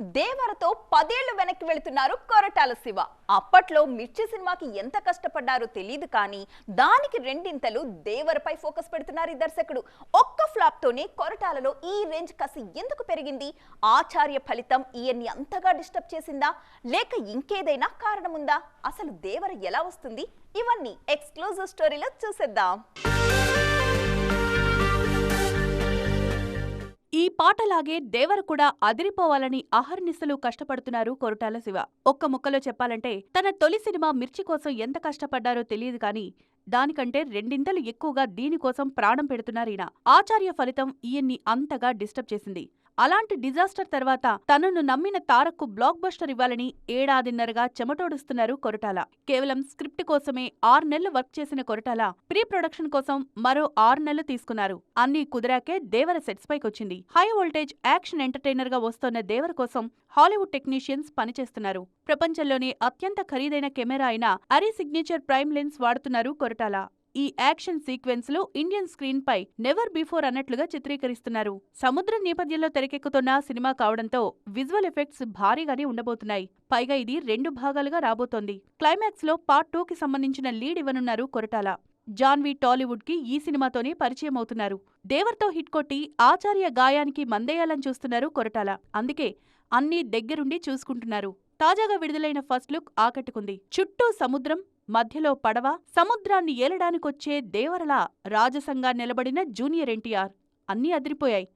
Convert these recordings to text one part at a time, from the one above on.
దేవరతో పదేళ్ళు వెనక్కి వెళుతున్నారు కొరటాల శివ. అప్పట్లో మిర్చి సినిమాకి ఎంత కష్టపడ్డారో తెలియదు కానీ దానికి రెండింతలు దేవరపై ఫోకస్ పెడుతున్నారు ఈ దర్శకుడు. ఒక్క ఫ్లాప్ తోనే కొరటాలలో ఈ రేంజ్ కసి ఎందుకు పెరిగింది? ఆచార్య ఫలితం ఈయన్ని అంతగా డిస్టర్బ్ చేసిందా? లేక ఇంకేదైనా కారణం ఉందా అసలు దేవర ఎలా వస్తుంది? ఇవన్నీ ఎక్స్క్లూజివ్ స్టోరీలో చూసేద్దాం. పాటలాగే దేవర కూడా అదిరిపోవాలని అహర్నిశలు కష్టపడుతున్నారు కొరటాల శివ. ఒక్క ముక్కలో చెప్పాలంటే తన తొలి సినిమా మిర్చి కోసం ఎంత కష్టపడ్డారో తెలియదు కానీ దానికంటే రెండింతలు ఎక్కువగా దీనికోసం ప్రాణం పెడుతున్నారీయన ఆచార్య ఫలితం ఈయన్ని అంతగా డిస్టర్బ్ చేసింది. అలాంటి డిజాస్టర్ తర్వాత తనను నమ్మిన తారక్కు బ్లాక్ బస్టర్ ఇవ్వాలని ఏడాదిన్నరగా చెమటోడుస్తున్నారు కొరటాల. కేవలం స్క్రిప్ట్ కోసమే ఆరు నెలలు వర్క్ చేసిన కొరటాల ప్రీ ప్రొడక్షన్ కోసం మరో ఆరు నెలలు తీసుకున్నారు. అన్నీ కుదిరాకే దేవర సెట్స్ పైకొచ్చింది. హై వోల్టేజ్ యాక్షన్ ఎంటర్టైనర్గా వస్తోన్న దేవర కోసం హాలీవుడ్ టెక్నీషియన్స్ పనిచేస్తున్నారు. ప్రపంచంలోనే అత్యంత ఖరీదైన కెమెరా అయిన అరీ సిగ్నేచర్ ప్రైమ్ లెన్స్ వాడుతున్నారు కొరటాల. ఈ యాక్షన్ సీక్వెన్స్లో ఇండియన్ స్క్రీన్ పై నెవర్ బిఫోర్ అన్నట్లుగా చిత్రీకరిస్తున్నారు. సముద్రం నేపథ్యంలో తెరకెక్కుతున్న సినిమా కావడంతో విజువల్ ఎఫెక్ట్స్ భారీగానే ఉండబోతున్నాయి. పైగా ఇది రెండు భాగాలుగా రాబోతోంది. క్లైమాక్స్లో పార్ట్ టూ కి సంబంధించిన లీడ్ ఇవ్వనున్నారు కొరటాల. జాన్వీ టాలీవుడ్కి ఈ సినిమాతోనే పరిచయం అవుతున్నారు దేవర్తో హిట్ కొట్టి ఆచార్య గాయానికి మందేయాలని చూస్తున్నారు కొరటాల. అందుకే అన్నీ దగ్గరుండి చూసుకుంటున్నారు. తాజాగా విడుదలైన ఫస్ట్ లుక్ ఆకట్టుకుంది. చుట్టూ సముద్రం మధ్యలో పడవ సముద్రాన్ని ఏలడానికొచ్చే దేవరలా రాజసంగా నిలబడిన జూనియర్ ఎన్టీఆర్. అన్నీ అదిరిపోయాయి.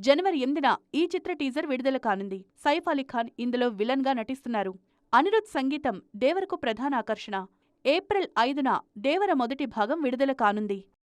జనవరి ఎనిమిదిన ఈ చిత్ర టీజర్ విడుదల కానుంది. సైఫ్ అలీ ఖాన్ ఇందులో విలన్గా నటిస్తున్నారు. అనిరుద్ సంగీతం దేవరకు ప్రధాన ఆకర్షణ. ఏప్రిల్ ఐదున దేవర మొదటి భాగం విడుదల కానుంది.